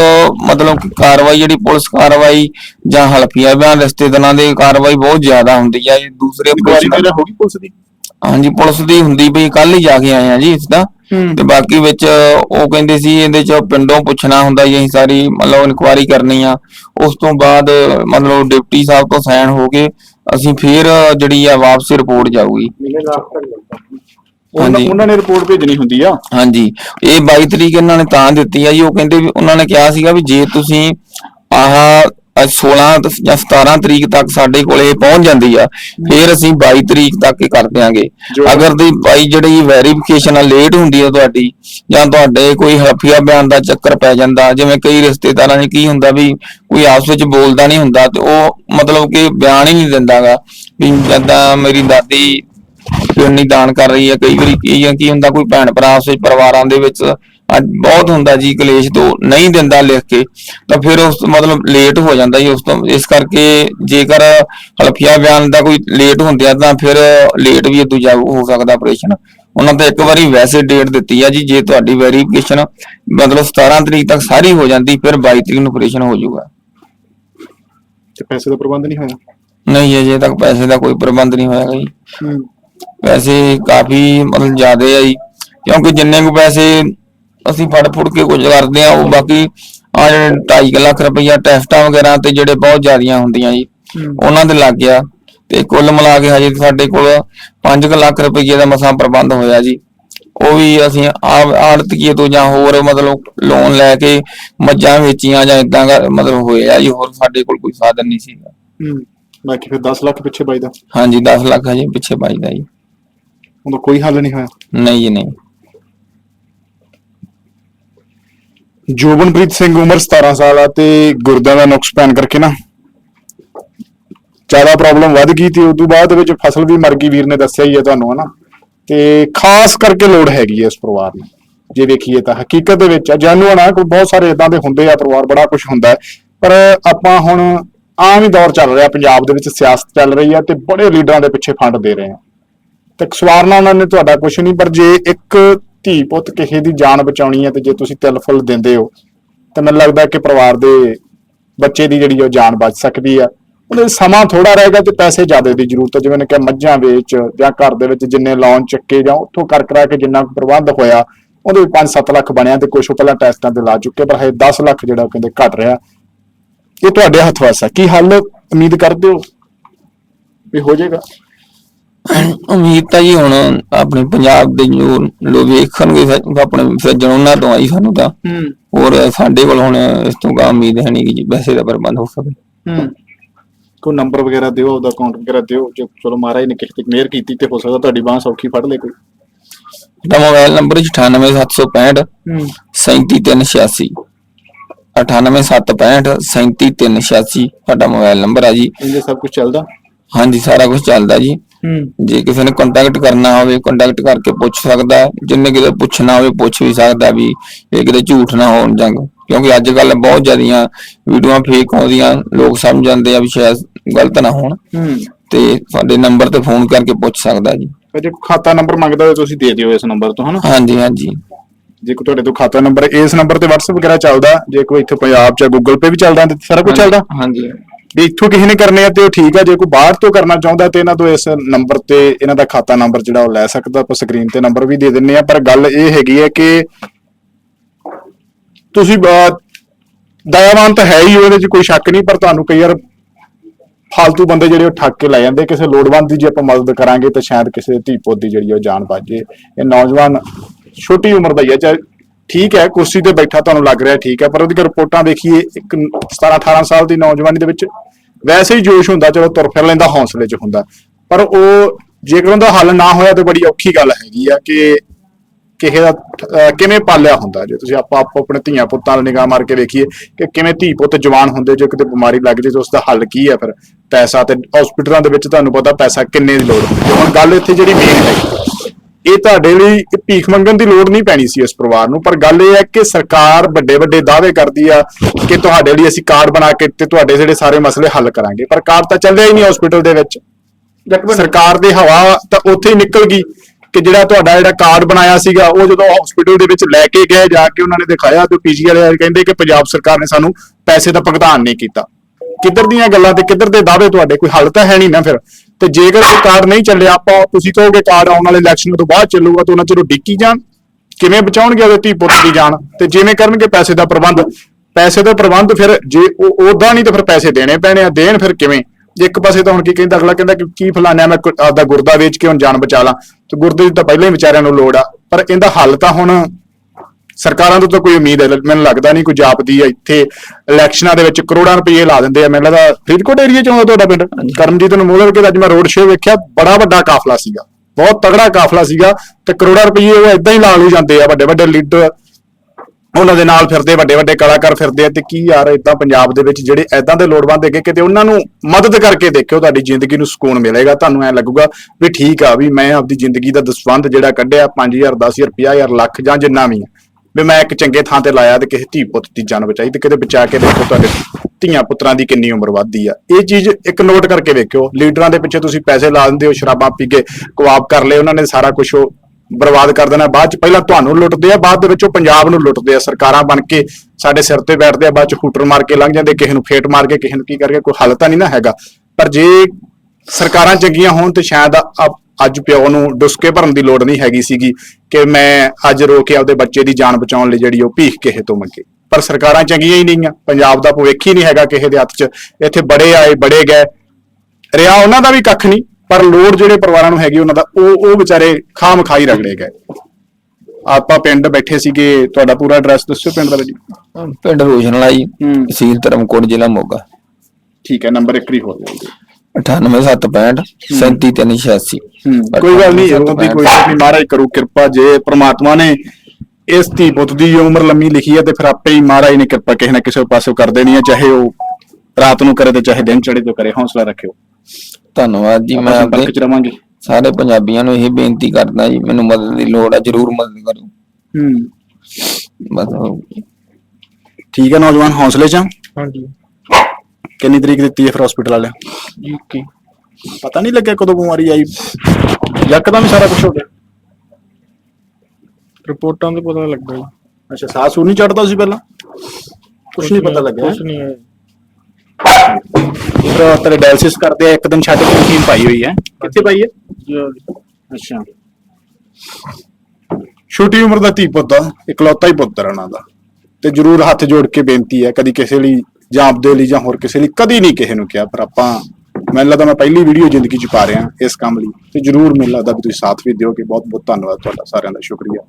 ਮਤਲਬ ਕਿ ਕਾਰਵਾਈ ਜਿਹੜੀ ਪੁਲਿਸ ਕਾਰਵਾਈ ਜਾਂ ਹਲਫੀਆ ਬਿਆਨ ਰਿਸ਼ਤੇਦਾਰਾਂ ਦੇ ਕਾਰਵਾਈ ਬਹੁਤ ਜ਼ਿਆਦਾ ਹੁੰਦੀ ਆ ਇਹ ਦੂਸਰੇ ਪੁਲਿਸ ਵਗੈਰਾ ਹੋ ਗਈ ਪੁਲਿਸ ਦੀ? ਹਾਂਜੀ ਪੁਲਿਸ ਦੀ ਹੁੰਦੀ ਪਈ ਕੱਲ ਹੀ ਜਾ ਕੇ ਆਏ ਆ ਜੀ ਇਸ ਦਾ। ਤੇ ਬਾਕੀ ਵਿੱਚ ਉਹ ਕਹਿੰਦੇ ਸੀ ਇਹਦੇ ਚ ਪਿੰਡੋਂ ਪੁੱਛਣਾ ਹੁੰਦਾ ਜੀ ਅਸੀਂ ਸਾਰੀ ਮਤਲਬ ਇਨਕੁਆਇਰੀ ਕਰਨੀ ਆ। ਉਸ ਤੋਂ ਬਾਅਦ ਮਤਲਬ ਡਿਪਟੀ ਸਾਹਿਬ ਤੋਂ ਸਾਈਨ ਹੋ ਕੇ ਅਸੀਂ ਫੇਰ ਜਿਹੜੀ ਆ ਵਾਪਸ ਰਿਪੋਰਟ ਜਾਊਗੀ। ਉਹਨਾਂ ਹਾਂਜੀ। ਉਹਨਾਂ ਨੇ ਰਿਪੋਰਟ ਭੇਜਣੀ ਹੁੰਦੀ ਆ। ਹਾਂਜੀ। ਇਹ 22 ਤਰੀਕ ਇਹਨਾਂ ਨੇ ਤਾਂ ਦਿੱਤੀ ਆ ਜੀ। ਉਹ ਕਹਿੰਦੇ ਵੀ ਉਹਨਾਂ ਨੇ ਕਿਹਾ ਸੀਗਾ ਵੀ ਜੇ ਤੁਸੀਂ ਆਹ 16 ਤ- ਜਾਂ 17 ਤਰੀਕ ਤੱਕ ਸਾਡੇ ਕੋਲੇ ਪਹੁੰਚ ਜਾਂਦੀ ਆ ਫਿਰ ਅਸੀਂ 22 ਤਰੀਕ ਤੱਕ ਇਹ ਕਰ ਦਿਆਂਗੇ। ਅਗਰ ਦੀ ਬਾਈ ਜਿਹੜੀ ਵੈਰੀਫਿਕੇਸ਼ਨ ਆ ਲੇਟ ਹੁੰਦੀ ਆ ਤੁਹਾਡੀ ਜਾਂ ਤੁਹਾਡੇ ਕੋਈ ਹਲਫੀਆ ਬਿਆਨ ਦਾ ਚੱਕਰ ਪੈ ਜਾਂਦਾ ਜਿਵੇਂ ਕਈ ਰਿਸ਼ਤੇਦਾਰਾਂ ਨੇ ਕੀ ਹੁੰਦਾ ਵੀ ਕੋਈ ਆਪਸ ਵਿੱਚ ਬੋਲਦਾ ਨਹੀਂ ਹੁੰਦਾ ਤੇ ਉਹ ਮਤਲਬ ਕਿ ਬਿਆਨ ਹੀ ਨਹੀਂ ਦਿੰਦਾਗਾ ਵੀ ਜਦਾਂ ਮੇਰੀ ਦਾਦੀ ਕਿੰਨੀ ਦਾਨ ਕਰ ਰਹੀ ਹੈ ਕਈ ਵਾਰੀ ਕੀ ਕੀ ਹੁੰਦਾ ਕੋਈ ਭੈਣ ਭਰਾ ਆਪਸ ਵਿੱਚ ਪਰਿਵਾਰਾਂ ਦੇ ਵਿੱਚ ਬਹੁਤ ਹੁੰਦਾ ਜੀ ਕਲੇਸ਼ ਤੋਂ ਨਹੀਂ ਦਿੰਦਾ ਲਿਖ ਕੇ ਤਾਂ ਫਿਰ ਉਸ ਮਤਲਬ ਲੇਟ ਹੋ ਜਾਂਦਾ ਜੀ ਉਸ ਤੋਂ ਇਸ ਕਰਕੇ ਜੇਕਰ ਹਲਫੀਆ ਬਿਆਨ ਦਾ ਕੋਈ ਲੇਟ ਹੁੰਦਿਆ ਤਾਂ ਫਿਰ ਲੇਟ ਵੀ ਦੂਜਾ ਹੋ ਸਕਦਾ ਆਪਰੇਸ਼ਨ ਉਹਨਾਂ ਤਾਂ ਇੱਕ ਵਾਰੀ ਵੈਸੇ ਡੇਟ ਦਿੱਤੀ ਆ ਜੀ ਜੇ ਤੁਹਾਡੀ ਵੈਰੀਫਿਕੇਸ਼ਨ ਮਤਲਬ 17 ਤਰੀਕ ਤੱਕ ਸਾਰੀ ਹੋ ਜਾਂਦੀ ਫਿਰ 22 ਤਰੀਕ ਨੂੰ ਆਪਰੇਸ਼ਨ ਹੋ ਜਾਊਗਾ। ਤੇ ਪੈਸੇ ਦਾ ਪ੍ਰਬੰਧ ਨਹੀਂ ਹੋਇਆ? ਨਹੀਂ ਅਜੇ ਤੱਕ ਪੈਸੇ ਦਾ ਕੋਈ ਪ੍ਰਬੰਧ ਨਹੀਂ ਹੋਇਆ ਜੀ। ਪੈਸੇ ਕਾਫੀ ਮਤਲਬ ਜ਼ਿਆਦੇ ਆ ਜੀ ਕਿਉਂਕਿ ਜਿੰਨੇ ਕੁ ਪੈਸੇ ਅਸੀਂ ਫੜ ਫੁੜ ਕੇ ਕੁਝ ਕਰਦੇ ਆ ਉਹ ਬਾਕੀ ਆ ਜਿਹੜੇ 2.5 ਲੱਖ ਰੁਪਈਆ ਟੈਸਟਾਂ ਵਗੈਰਾ ਤੇ ਜਿਹੜੇ ਬਹੁਤ ਜ਼ਿਆਦੀਆਂ ਹੁੰਦੀਆਂ ਜੀ ਉਹਨਾਂ ਦੇ ਲੱਗ ਗਿਆ ਤੇ ਕੁੱਲ ਮਿਲਾ ਕੇ ਹਜੇ ਸਾਡੇ ਕੋਲ 5 ਲੱਖ ਰੁਪਈਏ ਦਾ ਮਸਾਂ ਪ੍ਰਬੰਧ ਹੋਇਆ ਜੀ। ਉਹ ਵੀ ਅਸੀਂ ਆੜਤੀਏ ਤੋਂ ਜਾਂ ਹੋਰ ਮਤਲਬ ਲੋਨ ਲੈ ਕੇ ਮੱਝਾਂ ਵੇਚੀਆਂ ਜਾਂ ਇਦਾਂ ਮਤਲਬ ਹੋਏ ਆ ਜੀ ਹੋਰ ਸਾਡੇ ਕੋਲ ਕੋਈ ਸਾਧਨ ਨਹੀਂ ਸੀਗਾ। ਹੂੰ। ਬਾਕੀ ਫਿਰ 10 ਲੱਖ ਪਿੱਛੇ ਬਾਈ ਦਾ ਹਾਂਜੀ 10 ਲੱਖ ਹਜੇ ਪਿੱਛੇ ਬਾਈਦਾ ਜੀ। ਉਹਦਾ ਕੋਈ ਹੱਲ ਨਹੀਂ ਹੋਇਆ। ਨਹੀਂ ਜੀ ਨਹੀਂ। ਜੋਬਨਪ੍ਰੀਤ ਸਿੰਘ ਉਮਰ 17 ਸਾਲ ਆ ਤੇ ਗੁਰਦਿਆਂ ਦਾ ਨੁਕਸ ਪੈਣ ਕਰਕੇ ਨਾ ਜ਼ਿਆਦਾ ਪ੍ਰੋਬਲਮ ਵੱਧ ਗਈ ਤੇ ਉਸ ਤੋਂ ਬਾਅਦ ਵਿੱਚ ਫਸਲ ਵੀ ਮਰ ਗਈ, ਵੀਰ ਨੇ ਦੱਸਿਆ ਹੀ ਹੈ ਤੁਹਾਨੂੰ, ਹਨਾ। ਤੇ ਖਾਸ ਕਰਕੇ ਲੋੜ ਹੈਗੀ ਹੈ ਇਸ ਪਰਿਵਾਰ ਨੂੰ, ਜੇ ਵੇਖੀਏ ਤਾਂ। ਹਕੀਕਤ ਦੇ ਵਿੱਚ ਜੈਨੂਅਨ ਆ ਕੋਈ ਬਹੁਤ ਸਾਰੇ ਇਦਾਂ ਦੇ ਹੁੰਦੇ ਆ ਪਰਿਵਾਰ, ਬੜਾ ਕੁਝ ਹੁੰਦਾ ਹੈ। ਪਰ ਆਪਾਂ ਹੁਣ ਆਮ ਹੀ ਦੌਰ ਚੱਲ ਰਿਹਾ, ਪੰਜਾਬ ਦੇ ਵਿੱਚ ਸਿਆਸਤ ਚੱਲ ਰਹੀ ਹੈ ਤੇ ਬੜੇ ਲੀਡਰਾਂ ਦੇ ਪਿੱਛੇ ਫੰਡ ਦੇ ਰਹੇ ਆ। ਤੇ ਸਵਾਰਨਾ ਉਹਨਾਂ ਨੇ ਤੁਹਾਡਾ ਕੁਝ ਨਹੀਂ, ਪਰ ਜੇ ਇੱਕ ਧੀ ਪੁੱਤ ਕਿਸੇ ਦੀ ਜਾਨ ਬਚਾਉਣੀ ਹੈ ਤੇ ਜੇ ਤੁਸੀਂ ਤਿਲ ਫੁੱਲ ਦਿੰਦੇ ਹੋ, ਤਾਂ ਮੈਨੂੰ ਲੱਗਦਾ ਕਿ ਪਰਿਵਾਰ ਦੇ ਬੱਚੇ ਦੀ ਜਿਹੜੀ ਉਹ ਜਾਨ ਬਚ ਸਕਦੀ ਆ। ਉਹਦੇ ਸਮਾਂ ਥੋੜਾ ਰਹੇਗਾ ਤੇ ਪੈਸੇ ਜ਼ਿਆਦਾ ਦੀ ਜ਼ਰੂਰਤ ਹੈ ਜਿਵੇਂ ਨੇ ਕਿ ਮੱਝਾਂ ਵੇਚ ਜਾਂ ਘਰ ਦੇ ਵਿੱਚ ਜਿੰਨੇ ਲੋਨ ਚੱਕੇ ਜਾਂ ਉੱਥੋਂ ਕਰ ਕਰਾ ਕੇ ਜਿੰਨਾ ਕੁ ਪ੍ਰਬੰਧ ਹੋਇਆ, ਉਹਦੇ 5-7 ਲੱਖ ਬਣਿਆ ਤੇ ਕੁਝ ਉਹ ਪਹਿਲਾਂ ਟੈਸਟਾਂ ਤੇ ਲਾ ਚੁੱਕੇ, ਪਰ ਹਜੇ 10 ਲੱਖ ਜਿਹੜਾ ਉਹ ਕਹਿੰਦੇ ਘਟ ਰਿਹਾ। ਇਹ ਤੁਹਾਡੇ ਹੱਥ ਵਸ ਕੀ ਹੱਲ ਉਮੀਦ ਕਰਦੇ ਹੋ ਵੀ ਹੋ ਜਾਏਗਾ? ਉਮੀਦ ਤਾਂ ਜੀ ਹੁਣ ਆਪਣੇ ਪੰਜਾਬ ਦੇ ਜੋ ਲੋਕ ਵੇਖਣਗੇ ਫਿਰ ਆਪਣੇ ਸੱਜਣ ਉਹਨਾਂ ਤੋਂ ਆਈ ਸਾਨੂੰ ਤਾਂ। ਹੂੰ। ਹੋਰ ਸਾਡੇ ਕੋਲ ਹੁਣ ਇਸ ਤੋਂ ਗਾ ਉਮੀਦ ਹੈ ਨਹੀਂ ਕਿ ਜੀ ਪੈਸੇ ਦਾ ਪ੍ਰਬੰਧ ਹੋ ਸਕੇ। ਹੂੰ। ਕੋਈ ਨੰਬਰ ਵਗੈਰਾ ਦਿਓ ਉਹਦਾ ਅਕਾਊਂਟ ਵਗੈਰਾ ਦਿਓ ਜੇ ਚਲੋ ਮਹਾਰਾਜ ਨੇ ਕਿਸੇ ਤੇ ਮਿਹਰ ਕੀਤੀ ਤੇ ਹੋ ਸਕਦਾ ਤੁਹਾਡੀ ਬਾਹ ਸੌਖੀ ਫੜ ਲੇ ਕੋਈ। ਸਾਡਾ ਮੋਬਾਈਲ ਨੰਬਰ 98765 ਹੂੰ। 37386 98765 37386 ਸਾਡਾ ਮੋਬਾਈਲ ਨੰਬਰ ਆ ਜੀ। ਇਹਦੇ ਸਭ ਕੁਝ ਚੱਲਦਾ? ਹਾਂਜੀ ਸਾਰਾ ਕੁਝ ਚੱਲਦਾ ਜੀ। ਜੇ ਕਿਸੇ ਨੇ ਕੰਟੈਕਟ ਕਰਨਾ ਹੋਵੇ ਕੰਟੈਕਟ ਕਰਕੇ ਪੁੱਛ ਸਕਦਾ ਹੈ। ਜਿੰਨੇ ਕਿਤੇ ਪੁੱਛਣਾ ਹੋਵੇ ਪੁੱਛ ਵੀ ਸਕਦਾ ਵੀ ਇਹ ਕਿਤੇ ਝੂਠ ਨਾ ਹੋਣ ਜਾਂ ਕਿਉਂਕਿ ਅੱਜ ਕੱਲ ਬਹੁਤ ਜ਼ਿਆਦੀਆਂ ਵੀਡੀਓਆਂ ਫੇਕ ਆਉਂਦੀਆਂ ਲੋਕ ਸਮਝ ਜਾਂਦੇ ਆ ਵੀ ਸ਼ਾਇਦ ਗਲਤ ਨਾ ਹੋਣ। ਹੂੰ। ਤੇ ਸਾਡੇ ਨੰਬਰ ਤੇ ਫੋਨ ਕਰਕੇ ਪੁੱਛ ਸਕਦਾ ਜੀ। ਜੇ ਕੋਈ ਖਾਤਾ ਨੰਬਰ ਮੰਗਦਾ ਹੋਵੇ ਤੁਸੀਂ ਦੇ ਦਿਓ ਇਸ ਨੰਬਰ ਤੋਂ ਹਨਾ? ਹਾਂਜੀ ਹਾਂਜੀ। ਜੇ ਕੋਈ ਤੁਹਾਡੇ ਤੋਂ ਖਾਤਾ ਨੰਬਰ ਇਸ ਨੰਬਰ ਤੇ WhatsApp ਵਗੈਰਾ ਚੱਲਦਾ ਜੇ ਕੋਈ ਇੱਥੇ ਪੰਜਾਬ 'ਚ Google Pay ਵੀ ਚੱਲਦਾ ਤੇ ਸਾਰਾ ਕੁਝ ਚੱਲਦਾ? ਹਾਂਜੀ। ਵੀ ਇੱਥੋਂ ਕਿਸੇ ਨੇ ਕਰਨੇ ਆ ਤੇ ਉਹ ਠੀਕ ਆ ਜੇ ਕੋਈ ਬਾਹਰ ਤੋਂ ਕਰਨਾ ਚਾਹੁੰਦਾ ਤੇ ਇਹਨਾਂ ਤੋਂ ਇਸ ਨੰਬਰ ਤੇ ਇਹਨਾਂ ਦਾ ਖਾਤਾ ਨੰਬਰ ਜਿਹੜਾ ਉਹ ਲੈ ਸਕਦਾ ਆਪਾਂ ਸਕਰੀਨ ਤੇ ਨੰਬਰ ਵੀ ਦੇ ਦਿੰਨੇ ਆ ਪਰ ਗੱਲ ਇਹ ਹੈਗੀ ਹੈ ਕਿ ਤੁਸੀਂ ਅਹ, ਦਇਆਵਾਨ ਤਾਂ ਹੈ ਹੀ ਉਹਦੇ 'ਚ ਕੋਈ ਸ਼ੱਕ ਨਹੀਂ ਪਰ ਤੁਹਾਨੂੰ ਕਈ ਵਾਰ ਫਾਲਤੂ ਬੰਦੇ ਜਿਹੜੇ ਉਹ ਠੱਗ ਕੇ ਲੈ ਜਾਂਦੇ ਕਿਸੇ ਲੋੜਵੰਦ ਦੀ ਜੇ ਆਪਾਂ ਮਦਦ ਕਰਾਂਗੇ ਤਾਂ ਸ਼ਾਇਦ ਕਿਸੇ ਧੀ ਪੁੱਤ ਦੀ ਜਿਹੜੀ ਉਹ ਜਾਨ ਬਚ ਜੇ। ਇਹ ਨੌਜਵਾਨ ਛੋਟੀ ਉਮਰ ਦਾ ਹੀ ਹੈ ਚਾਹੇ ਠੀਕ ਹੈ, ਕੁਰਸੀ ਤੇ ਬੈਠਾ ਤੁਹਾਨੂੰ ਲੱਗ ਰਿਹਾ, ਠੀਕ ਹੈ, ਪਰ ਉਹਦੀਆਂ ਰਿਪੋਰਟਾਂ ਦੇਖੀਏ, ਇੱਕ 17 18 ਸਾਲ ਦੀ ਨੌਜਵਾਨੀ ਦੇ ਵਿੱਚ ਵੈਸੇ ਹੀ ਜੋਸ਼ ਹੁੰਦਾ, ਚਲੋ ਤੁਰ ਫਿਰ ਲੈਂਦਾ, ਹੌਸਲੇ 'ਚ ਹੁੰਦਾ। ਪਰ ਉਹ ਜੇਕਰ ਉਹਦਾ ਹੱਲ ਨਾ ਹੋਇਆ ਤਾਂ ਬੜੀ ਔਖੀ ਗੱਲ ਹੈਗੀ ਆ ਕਿ ਕਿਸੇ ਦਾ ਕਿਵੇਂ ਪਾਲਿਆ ਹੁੰਦਾ, ਜੇ ਤੁਸੀਂ ਆਪਾਂ ਆਪੋ ਆਪਣੇ ਧੀਆਂ ਪੁੱਤਾਂ ਵੱਲ ਨਿਗਾਹ ਮਾਰ ਕੇ ਵੇਖੀਏ ਕਿ ਕਿਵੇਂ ਧੀ ਪੁੱਤ ਜਵਾਨ ਹੁੰਦੇ, ਜੇ ਕਿਤੇ ਬਿਮਾਰੀ ਲੱਗ ਜੇ ਤਾਂ ਉਸ ਦਾ ਹੱਲ ਕੀ ਹੈ ਫਿਰ? ਪੈਸਾ ਤੇ ਹਸਪੀਟਲਾਂ ਦੇ ਵਿੱਚ ਤੁਹਾਨੂੰ ਪਤਾ ਪੈਸਾ ਕਿੰਨੇ ਦੀ ਲੋੜ ਹੁੰਦੀ ਹੈ। ਹੁਣ ਗੱਲ ਇੱਥੇ ਜਿਹੜੀ ਮੇਨ ਹੈ ਇਹ ਤੁਹਾਡੇ ਲਈ ਇੱਕ ਭੀਖ ਮੰਗਣ ਦੀ ਲੋੜ ਨਹੀਂ ਪੈਣੀ ਸੀ ਇਸ ਪਰਿਵਾਰ ਨੂੰ ਪਰ ਗੱਲ ਇਹ ਹੈ ਕਿ ਸਰਕਾਰ ਵੱਡੇ ਵੱਡੇ ਦਾਅਵੇ ਕਰਦੀ ਆ ਕਿ ਤੁਹਾਡੇ ਲਈ ਅਸੀਂ ਕਾਰਡ ਬਣਾ ਕੇ ਤੇ ਤੁਹਾਡੇ ਜਿਹੜੇ ਸਾਰੇ ਮਸਲੇ ਹੱਲ ਕਰਾਂਗੇ ਪਰ ਕਾਰਡ ਤਾਂ ਚੱਲਿਆ ਹੀ ਨਹੀਂ ਹਸਪੀਟਲ ਦੇ ਵਿੱਚ। ਸਰਕਾਰ ਦੀ ਹਵਾ ਤਾਂ ਉੱਥੇ ਹੀ ਨਿਕਲ ਗਈ ਕਿ ਜਿਹੜਾ ਤੁਹਾਡਾ ਜਿਹੜਾ ਕਾਰਡ ਬਣਾਇਆ ਸੀਗਾ ਉਹ ਜਦੋਂ ਹਸਪੀਟਲ ਦੇ ਵਿੱਚ ਲੈ ਕੇ ਗਏ ਜਾ ਕੇ ਉਹਨਾਂ ਨੇ ਦਿਖਾਇਆ ਤੇ ਪੀਜੀ ਵਾਲੇ ਕਹਿੰਦੇ ਕਿ ਪੰਜਾਬ ਸਰਕਾਰ ਨੇ ਸਾਨੂੰ ਪੈਸੇ ਦਾ ਭੁਗਤਾਨ ਨਹੀਂ ਕੀਤਾ। ਕਿੱਧਰ ਦੀਆਂ ਗੱਲਾਂ ਤੇ ਕਿੱਧਰ ਦੇ ਦਾਅਵੇ ਤੁਹਾਡੇ? ਕੋਈ ਹੱਲ ਤਾਂ ਹੈ ਨਹੀਂ ਨਾ ਫਿਰ। ਤੇ ਜੇਕਰ ਇਹ ਕਾਰਡ ਨਹੀਂ ਚੱਲਿਆ, ਆਪਾਂ ਤੁਸੀਂ ਕਹੋਗੇ ਕਾਰਡ ਆਉਣ ਵਾਲੇ ਇਲੈਕਸ਼ਨ ਤੋਂ ਬਾਅਦ ਚੱਲੂਗਾ ਤਾਂ ਉਹਨਾਂ ਚਿਰ ਉਹ ਡਿੱਕੀ ਜਾਣ। ਕਿਵੇਂ ਬਚਾਉਣਗੇ ਉਹਦੇ ਧੀ ਪੁੱਤ ਦੀ ਜਾਨ? ਤੇ ਜਿਵੇਂ ਕਰਨਗੇ ਪੈਸੇ ਦਾ ਪ੍ਰਬੰਧ। ਪੈਸੇ ਦਾ ਪ੍ਰਬੰਧ ਫਿਰ ਜੇ ਉਹ ਉਦਾਂ ਨਹੀਂ ਤਾਂ ਫਿਰ ਪੈਸੇ ਦੇਣੇ ਪੈਣੇ ਆ। ਦੇਣ ਫਿਰ ਕਿਵੇਂ? ਜੇ ਇੱਕ ਪਾਸੇ ਤਾਂ ਹੁਣ ਕੀ ਕਹਿੰਦਾ, ਅਗਲਾ ਕਹਿੰਦਾ ਕਿ ਕੀ ਫਲਾਣਾ ਮੈਂ ਆਪਦਾ ਗੁਰਦਾ ਵੇਚ ਕੇ ਹੁਣ ਜਾਨ ਬਚਾ ਲਾਂ। ਤੇ ਗੁਰਦੇ ਦੀ ਤਾਂ ਪਹਿਲਾਂ ਹੀ ਵਿਚਾਰਿਆਂ ਨੂੰ ਲੋੜ ਆ। ਪਰ ਇਹਦਾ ਹੱਲ ਤਾਂ ਹੁਣ ਸਰਕਾਰਾਂ ਤੋਂ ਤਾਂ ਕੋਈ ਉਮੀਦ ਹੈ। ਮੈਨੂੰ ਲੱਗਦਾ ਨਹੀਂ ਕੋਈ ਜਾਪਦੀ ਹੈ ਇੱਥੇ ਇਲੈਕਸ਼ਨਾਂ ਦੇ ਵਿੱਚ ਕਰੋੜਾਂ ਰੁਪਏ ਲਾ ਦਿੰਦੇ ਆ। ਮੈਨੂੰ ਲੱਗਦਾ ਫਰੀਦਕੋਟ ਏਰੀਆ ਚ ਆਉਂਦਾ ਤੁਹਾਡਾ ਪਿੰਡ? ਕਰਮਜੀਤ ਨੂੰ ਮੋਲਰ ਕੇ ਅੱਜ ਮੈਂ ਰੋਡ ਸ਼ੋਅ ਵੇਖਿਆ ਬੜਾ ਵੱਡਾ ਕਾਫਲਾ ਸੀਗਾ। ਬਹੁਤ ਤਗੜਾ ਕਾਫਲਾ ਸੀਗਾ ਤੇ ਕਰੋੜਾਂ ਰੁਪਏ ਉਹ ਇਦਾਂ ਹੀ ਲਾ ਲਈ ਜਾਂਦੇ ਆ। ਵੱਡੇ ਵੱਡੇ ਲੀਡਰ ਉਹਨਾਂ ਦੇ ਨਾਲ ਫਿਰਦੇ ਵੱਡੇ ਵੱਡੇ ਕਲਾਕਾਰ ਫਿਰਦੇ ਆ ਤੇ ਕੀ ਯਾਰ ਇਦਾਂ ਪੰਜਾਬ ਦੇ ਵਿੱਚ ਜਿਹੜੇ ਐਦਾਂ ਦੇ ਲੋੜਵੰਦ ਹੈਗੇ ਕਿਤੇ ਉਹਨਾਂ ਨੂੰ ਮਦਦ ਕਰਕੇ ਦੇਖਿਓ ਤੁਹਾਡੀ ਜ਼ਿੰਦਗੀ ਨੂੰ ਸਕੂਨ ਮਿਲੇਗਾ। ਤੁਹਾਨੂੰ ਐ ਲੱਗੂਗਾ ਵੀ ਠੀਕ ਆ ਵੀ ਮੈਂ ਆਪਦੀ ਜ਼ਿੰਦਗੀ ਦਾ ਦਸਵੰਧ ਜਿਹੜਾ ਕੱਢਿਆ 5000 10000 50000 ਲੱਖ ਜਾਂ ਜਿੰਨਾ ਵੀ ਆ, ਵੀ ਮੈਂ ਇੱਕ ਚੰਗੇ ਥਾਂ ਤੇ ਲਾਇਆ ਤੇ ਕਿਸੇ ਧੀ ਪੁੱਤ ਦੀ ਜਾਨ ਬਚਾਈ ਤੇ ਕਿਤੇ ਬਚਾ ਕੇ ਦੇਖੋ ਤੁਹਾਡੇ ਧੀਆਂ ਪੁੱਤਰਾਂ ਦੀ ਕਿੰਨੀ ਉਮਰ ਵੱਧਦੀ ਆ। ਇਹ ਚੀਜ਼ ਇੱਕ ਨੋਟ ਕਰਕੇ ਵੇਖਿਓ, ਲੀਡਰਾਂ ਦੇ ਪਿੱਛੇ ਤੁਸੀਂ ਪੈਸੇ ਲਾ ਦਿੰਦੇ ਹੋ, ਸ਼ਰਾਬਾਂ ਪੀ ਕੇ ਕਵਾਬ ਕਰ ਲਏ, ਉਹਨਾਂ ਨੇ ਸਾਰਾ ਕੁਝ ਉਹ ਬਰਬਾਦ ਕਰ ਦੇਣਾ। ਬਾਅਦ ਚ ਪਹਿਲਾਂ ਤੁਹਾਨੂੰ ਲੁੱਟਦੇ ਆ, ਬਾਅਦ ਦੇ ਵਿੱਚ ਉਹ ਪੰਜਾਬ ਨੂੰ ਲੁੱਟਦੇ ਆ, ਸਰਕਾਰਾਂ ਬਣ ਕੇ ਸਾਡੇ ਸਿਰ ਤੇ ਬੈਠਦੇ ਆ, ਬਾਅਦ ਚ ਹੂਟਰ ਮਾਰ ਕੇ ਲੰਘ ਜਾਂਦੇ, ਕਿਸੇ ਨੂੰ ਫੇਟ ਮਾਰ ਕੇ, ਕਿਸੇ ਨੂੰ ਕੀ ਕਰਕੇ, ਕੋਈ ਹੱਲ ਤਾਂ ਨਹੀਂ ਨਾ ਹੈਗਾ। ਪਰ ਜੇ ਸਰਕਾਰਾਂ ਚੰਗੀਆਂ ਹੋਣ ਤੇ ਸ਼ਾਇਦ ਅ- ਅੱਜ ਪਿਓ ਨੂੰ ਡੁਸਕੇ ਭਰਨ ਦੀ ਲੋੜ ਨਹੀਂ ਹੈਗੀ ਸੀਗੀ ਕਿ ਮੈਂ ਅੱਜ ਰੋ ਕੇ ਆਪਦੇ ਬੱਚੇ ਦੀ ਜਾਨ ਬਚਾਉਣ ਲਈ ਜਿਹੜੀ ਉਹ ਭੀਖ ਕਿਸੇ ਤੋਂ ਮੰਗੇ। ਪਰ ਸਰਕਾਰਾਂ ਚੰਗੀਆਂ ਹੀ ਨਹੀਂਆਂ ਪੰਜਾਬ ਦਾ ਭਵਿੱਖ ਹੀ ਨਹੀਂ ਹੈਗਾ ਕਿਸੇ ਦੇ ਹੱਥ 'ਚ। ਇੱਥੇ ਬੜੇ ਆਏ ਬੜੇ ਗਏ। ਰਿਆ ਉਹਨਾਂ ਦਾ ਵੀ ਕੱਖ ਨਹੀਂ ਪਰ ਲੋੜ ਜਿਹੜੇ ਪਰਿਵਾਰਾਂ ਨੂੰ ਹੈਗੀ ਉਹਨਾਂ ਦਾ ਉਹ ਉਹ ਵਿਚਾਰੇ ਖਾਮ ਖਾਈ ਰਗੜੇ ਗਏ। ਆਪਾਂ ਪਿੰਡ ਬੈਠੇ ਸੀਗੇ ਤੁਹਾਡਾ ਪੂਰਾ ਐਡਰੈਸ ਦੱਸਿਓ ਪਿੰਡ ਦਾ ਜੀ। ਪਿੰਡ ਰੋਸ਼ਨ ਵਾਲਾ ਜੀ ਹੂੰ। ਤਹਿਸੀਲ ਧਰਮਕੋਟ ਜ਼ਿਲ੍ਹਾ ਮੋਗਾ। ਠੀਕ ਹੈ ਨੰਬਰ ਇੱਕ ਹੀ ਹੋ ਜਾਊਗਾ 98765 37386 ਕੋਈ ਗੱਲ ਨਹੀਂ ਜਦੋਂ ਦੀ ਕੋਈ ਨਹੀਂ ਮਹਾਰਾਜ ਕਰੂ ਕਿਰਪਾ ਜੇ ਪ੍ਰਮਾਤਮਾ ਨੇ ਇਸ ਧੀ ਪੁੱਤ ਦੀ ਉਮਰ ਲੰਮੀ ਲਿਖੀ ਹੈ ਤੇ ਫਿਰ ਆਪੇ ਹੀ ਮਹਾਰਾਜ ਨੇ ਕਿਰਪਾ ਕਿਸੇ ਨਾ ਕਿਸੇ ਪਾਸੋਂ ਕਰ ਦੇਣੀ ਹੈ ਚਾਹੇ ਉਹ ਰਾਤ ਨੂੰ ਕਰੇ ਤੇ ਚਾਹੇ ਦਿਨ ਚੜੇ ਤੋਂ ਕਰੇ ਹੌਸਲਾ ਰੱਖਿਓ। ਧੰਨਵਾਦ ਜੀ ਮੈਂ ਆਪਣੇ ਚ ਰਵਾਂਗੇ। ਸਾਰੇ ਪੰਜਾਬੀਆਂ ਨੂੰ ਇਹ ਬੇਨਤੀ ਕਰਦਾ ਜੀ ਮੈਨੂੰ ਮਦਦ ਦੀ ਲੋੜ ਹੈ ਜਰੂਰ ਮਦਦ ਕਰੋ। ਹੂੰ। ਬਸ। ਠੀਕ ਹੈ ਨੌਜਵਾਨ ਹੌਸਲੇ ਚ। ਹਾਂਜੀ। ਕਿੰਨੀ ਤਰੀਕ ਦਿੱਤੀ ਹੈ ਫਿਰ ਹਸਪੀਟਲ ਵਾਲਿਆਂ? ਜੀ ਕੀ ਪਤਾ ਨਹੀਂ ਲੱਗਿਆ ਕਦੋਂ ਬਿਮਾਰੀ ਆਈ। ਯਕਦਮ ਹੀ ਸਾਰਾ ਕੁਝ ਹੋ ਗਿਆ। ਰਿਪੋਰਟਾਂ ਤੋਂ ਪਤਾ ਲੱਗਾ ਜੀ। ਅੱਛਾ ਸਾਹ ਸੂ ਨਹੀਂ ਚੜਦਾ ਸੀ ਪਹਿਲਾਂ? ਕੁਝ ਨਹੀਂ ਪਤਾ ਲੱਗਿਆ। ਕੁਝ ਨਹੀਂ ਹੈ ਫਿਰ ਤੇਰੇ ਡਾਇਲਿਸਿਸ ਕਰਦੇ ਆ ਇੱਕ ਦਿਨ ਛੱਡ ਕੇ ਮਸ਼ੀਨ ਪਾਈ ਹੋਈ ਹੈ। ਕਿੱਥੇ ਪਾਈ ਹੈ? ਜੀ। ਅੱਛਾ। ਛੋਟੀ ਉਮਰ ਦਾ ਧੀ ਪੁੱਤ ਆ ਇਕਲੌਤਾ ਹੀ ਪੁੱਤਰ ਆ ਉਹਨਾਂ ਦਾ। ਤੇ ਜਰੂਰ ਹੱਥ ਜੋੜ ਕੇ ਬੇਨਤੀ ਹੈ ਕਦੀ ਕਿਸੇ ਲਈ ਜਾਂ ਆਪਦੇ ਲਈ ਜਾਂ ਹੋਰ ਕਿਸੇ ਲਈ ਕਦੀ ਨਹੀਂ ਕਿਸੇ ਨੂੰ ਕਿਹਾ, ਪਰ ਆਪਾਂ, ਮੈਨੂੰ ਲੱਗਦਾ ਮੈਂ ਪਹਿਲੀ ਵੀਡੀਓ ਜ਼ਿੰਦਗੀ ਚ ਪਾ ਰਿਹਾ ਇਸ ਕੰਮ ਲਈ। ਤੇ ਜਰੂਰ ਮੈਨੂੰ ਲੱਗਦਾ ਵੀ ਤੁਸੀਂ ਸਾਥ ਵੀ ਦਿਓਗੇ। ਬਹੁਤ ਬਹੁਤ ਧੰਨਵਾਦ ਤੁਹਾਡਾ ਸਾਰਿਆਂ ਦਾ, ਸ਼ੁਕਰੀਆ।